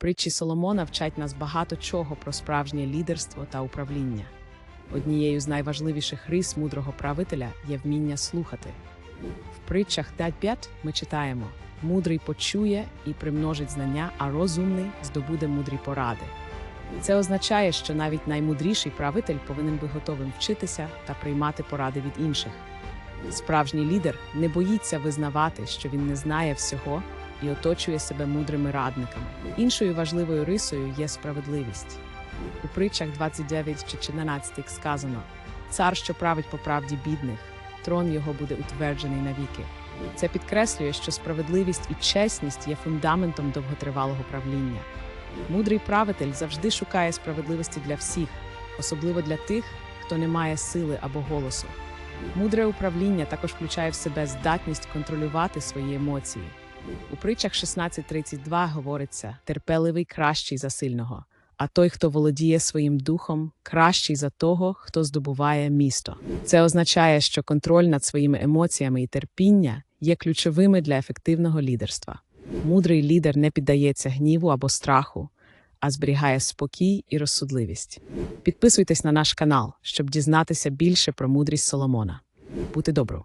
Притчі Соломона вчать нас багато чого про справжнє лідерство та управління. Однією з найважливіших рис мудрого правителя є вміння слухати. В притчах 5.5 ми читаємо: мудрий почує і примножить знання, а розумний здобуде мудрі поради. Це означає, що навіть наймудріший правитель повинен бути готовим вчитися та приймати поради від інших. Справжній лідер не боїться визнавати, що він не знає всього і оточує себе мудрими радниками. Іншою важливою рисою є справедливість. У притчах 29 чи 14 сказано: цар, що править по правді бідних, трон його буде утверджений навіки. Це підкреслює, що справедливість і чесність є фундаментом довготривалого правління. Мудрий правитель завжди шукає справедливості для всіх, особливо для тих, хто не має сили або голосу. Мудре управління також включає в себе здатність контролювати свої емоції. У притчах 16.32 говориться: терпеливий кращий за сильного, а той, хто володіє своїм духом, кращий за того, хто здобуває місто. Це означає, що контроль над своїми емоціями і терпіння є ключовими для ефективного лідерства. Мудрий лідер не піддається гніву або страху, а зберігає спокій і розсудливість. Підписуйтесь на наш канал, щоб дізнатися більше про мудрість Соломона. Бути добру!